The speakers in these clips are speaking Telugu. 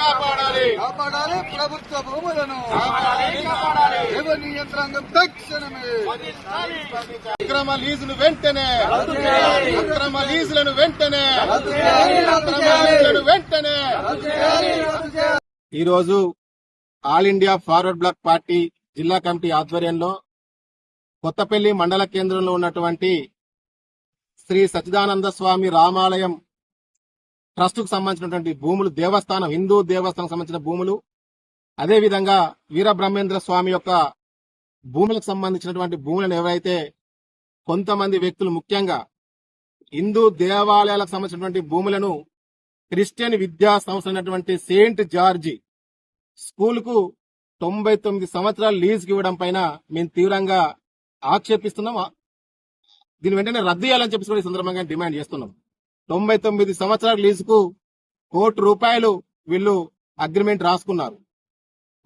కాపాడాలి. కాపాడాలి ప్రభుత్వ భూములను రెవెన్యూ యంత్రాంగం తక్షణమే. అక్రమ లీజులు వెంటనే. అక్రమ లీజులను వెంటనే. అక్రమ లీజులను వెంటనే. ఈ రోజు all India forward bloc party జిల్లా కమిటీ ఆధ్వర్యంలో కొత్తపల్లి మండల కేంద్రంలో ఉన్నటువంటి శ్రీ సచ్చిదానంద స్వామి రామాలయం ట్రస్ట్కు సంబంధించినటువంటి భూములు దేవస్థానం హిందూ దేవస్థానం సంబంధించిన భూములు అదేవిధంగా వీరబ్రహ్మేంద్ర స్వామి యొక్క భూములకు సంబంధించినటువంటి భూములను ఎవరైతే కొంతమంది వ్యక్తులు ముఖ్యంగా హిందూ దేవాలయాలకు సంబంధించినటువంటి భూములను క్రిస్టియన్ విద్యా సంస్థ అయినటువంటి సెయింట్ జార్జి స్కూల్కు తొంభై తొమ్మిది సంవత్సరాలు లీజుకి ఇవ్వడం పైన మేము తీవ్రంగా ఆక్షేపిస్తున్నాం. దీని వెంటనే రద్దు చేయాలని చెప్పి కూడా ఈ సందర్భంగా డిమాండ్ చేస్తున్నాం. తొంభై తొమ్మిది సంవత్సరాల లీజుకు కోటి రూపాయలు వీళ్ళు అగ్రిమెంట్ రాసుకున్నారు.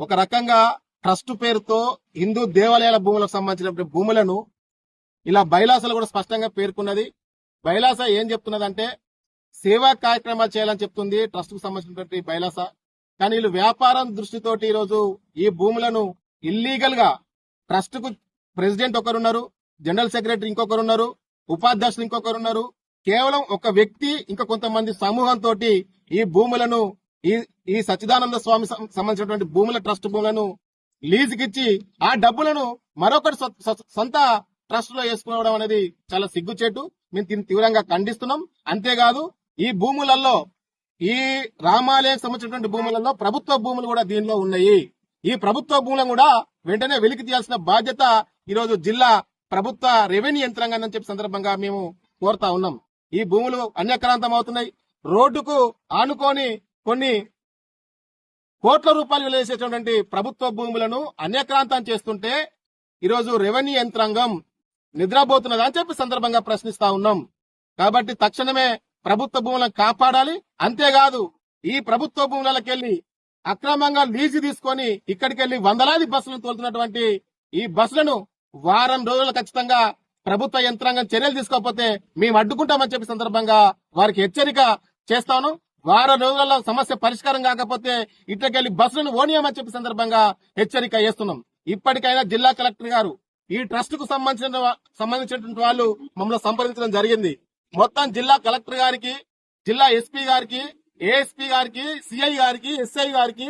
ఒక రకంగా ట్రస్ట్ పేరుతో హిందూ దేవాలయాల భూములకు సంబంధించిన భూములను ఇలా బైలాసలు కూడా స్పష్టంగా పేర్కొన్నది. బైలాస ఏం చెప్తున్నదంటే సేవా కార్యక్రమాలు చేయాలని చెప్తుంది ట్రస్ట్కు సంబంధించినటువంటి బైలాస. కానీ వీళ్ళు వ్యాపారం దృష్టితోటి ఈ రోజు ఈ భూములను ఇల్లీగల్గా ట్రస్ట్కు ప్రెసిడెంట్ ఒకరున్నారు జనరల్ సెక్రటరీ ఇంకొకరున్నారు ఉపాధ్యక్షులు ఇంకొకరున్నారు కేవలం ఒక వ్యక్తి ఇంకా కొంతమంది సమూహంతో ఈ భూములను ఈ ఈ సచ్చిదానంద స్వామి సంబంధించినటువంటి భూముల ట్రస్ట్ భూములను లీజుకిచ్చి ఆ డబ్బులను మరొకటి సొంత ట్రస్ట్లో వేసుకోవడం అనేది చాలా సిగ్గుచేటు. మేము దీన్ని తీవ్రంగా ఖండిస్తున్నాం. అంతేకాదు ఈ భూములలో ఈ రామాలయం సంబంధించినటువంటి భూములలో ప్రభుత్వ భూములు కూడా దీనిలో ఉన్నాయి. ఈ ప్రభుత్వ భూములను కూడా వెంటనే వెలికి తీయాల్సిన బాధ్యత ఈ రోజు జిల్లా ప్రభుత్వ రెవెన్యూ యంత్రాంగం అని చెప్పి సందర్భంగా మేము కోరుతా ఉన్నాం. ఈ భూములు అన్యక్రాంతం అవుతున్నాయి రోడ్డుకు ఆనుకొని కొన్ని కోట్ల రూపాయలు విలువేసేటువంటి ప్రభుత్వ భూములను అన్యక్రాంతం చేస్తుంటే ఈరోజు రెవెన్యూ యంత్రాంగం నిద్రపోతున్నదా అని చెప్పి సందర్భంగా ప్రశ్నిస్తా ఉన్నాం. కాబట్టి తక్షణమే ప్రభుత్వ భూములను కాపాడాలి. అంతేకాదు ఈ ప్రభుత్వ భూములకెళ్ళి అక్రమంగా లీజు తీసుకొని ఇక్కడికి వెళ్ళి వందలాది బస్సులను తోలుతున్నటువంటి ఈ బస్సులను వారం రోజులు ఖచ్చితంగా ప్రభుత్వ యంత్రాంగం చర్యలు తీసుకోకపోతే మేము అడ్డుకుంటామని చెప్పి సందర్భంగా వారికి హెచ్చరిక చేస్తాను. వారం రోజులలో సమస్య పరిష్కారం కాకపోతే ఇట్లకెళ్ళి బస్సులను ఓనియమని చెప్పి సందర్భంగా హెచ్చరిక చేస్తున్నాం ఇప్పటికైనా జిల్లా కలెక్టర్ గారు ఈ ట్రస్ట్కు సంబంధించిన సంబంధించినటువంటి వాళ్ళు మమ్మల్ని సంప్రదించడం జరిగింది. మొత్తం జిల్లా కలెక్టర్ గారికి జిల్లా ఎస్పీ గారికి ఏఎస్పీ గారికి సిఐ గారికి ఎస్ఐ గారికి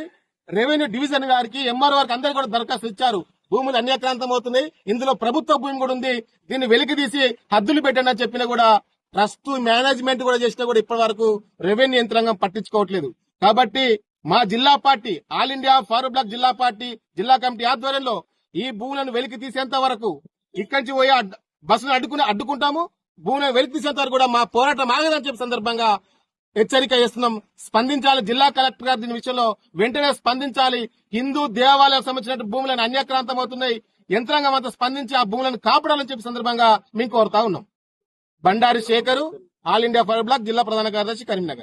రెవెన్యూ డివిజన్ గారికి ఎంఆర్ గారికి అందరు కూడా దరఖాస్తు ఇచ్చారు. భూములు అన్యాక్రాంతం అవుతున్నాయి. ఇందులో ప్రభుత్వ భూమి కూడా ఉంది. దీన్ని వెలికి తీసి హద్దులు పెట్టండి అని చెప్పినా కూడా ట్రస్ట్ మేనేజ్మెంట్ కూడా చేసినా కూడా ఇప్పటి వరకు రెవెన్యూ యంత్రాంగం పట్టించుకోవట్లేదు. కాబట్టి మా జిల్లా party all India forward bloc జిల్లా పార్టీ జిల్లా కమిటీ ఆధ్వర్యంలో ఈ భూములను వెలికి తీసేంత వరకు ఇక్కడి నుంచి పోయి బస్సును అడ్డుకుని అడ్డుకుంటాము. భూములను వెలికి తీసేంత వరకు కూడా మా పోరాటం ఆగదని చెప్పి సందర్భంగా హెచ్చరిక చేస్తున్నాం. స్పందించాలి జిల్లా కలెక్టర్ గారు దీని విషయంలో. వెంటనే స్పందించాలి. హిందూ దేవాలయాలకు సంబంధించిన భూములను అన్యక్రాంతం అవుతున్నాయి. యంత్రాంగం అంతా స్పందించి ఆ భూములను కాపాడాలని చెప్పి సందర్భంగా మేము కోరుతా ఉన్నాం. Bandari Sekhar all India forward bloc జిల్లా ప్రధాన కార్యదర్శి కరీంనగర్.